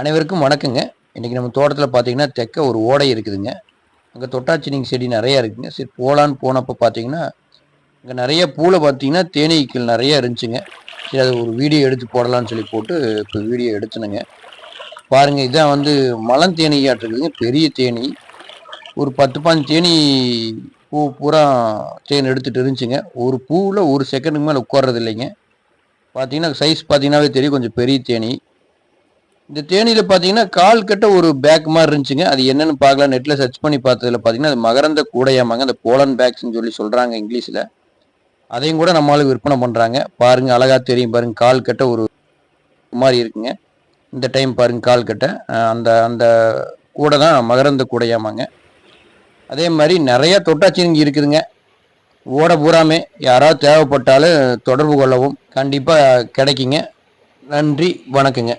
அனைவருக்கும் வணக்கங்க. இன்றைக்கி நம்ம தோட்டத்தில் பார்த்தீங்கன்னா தெற்க ஒரு ஓடை இருக்குதுங்க. அங்கே தொட்டாச்சினிங் செடி நிறையா இருக்குதுங்க சரி போகலான்னு போனப்போ பார்த்தீங்கன்னா அங்கே நிறைய பூவில் பார்த்தீங்கன்னா தேனீக்கள் நிறையா இருந்துச்சுங்க. சரி அது ஒரு வீடியோ எடுத்து போடலான்னு சொல்லி போட்டு இப்போ வீடியோ எடுத்துனுங்க. பாருங்கள் இதான் வந்து மலம் தேனீயாட்டிருக்குதுங்க பெரிய தேனி. ஒரு பத்து பாஞ்சு தேனி பூ பூரா தேன் எடுத்துகிட்டு இருந்துச்சுங்க. ஒரு பூவில் ஒரு செகண்டுக்கு மேலே உட்கார்றது இல்லைங்க பார்த்தீங்கன்னா சைஸ் பார்த்தீங்கன்னாவே தெரியும். கொஞ்சம் பெரிய தேனி. இந்த தேனியில் பார்த்தீங்கன்னா கால் கட்ட ஒரு பேக் மாதிரி இருந்துச்சுங்க. அது என்னன்னு பார்க்கலாம். நெட்டில் சர்ச் பண்ணி பார்த்ததுல பார்த்தீங்கன்னா அது மகரந்த கூடையாமாங்க. அந்த போலன் பேக்ஸ்னு சொல்லி சொல்கிறாங்க இங்கிலீஷில். அதையும் கூட நம்மளால விற்பனை பண்ணுறாங்க பாருங்க அழகாக தெரியும். பாருங்க கால் கட்ட ஒரு மாதிரி இருக்குங்க. இந்த டைம் பாருங்க கால் கட்ட. அந்த அந்த கூடை தான் மகரந்த கூடையாமாங்க. அதே மாதிரி நிறைய தொட்டாச்சிங்க இருக்குதுங்க. ஓட பூராமே. யாராவது தேவைப்பட்டாலும் தொடர்பு கொள்ளவும் கண்டிப்பாக கிடைக்குங்க. நன்றி வணக்கங்க.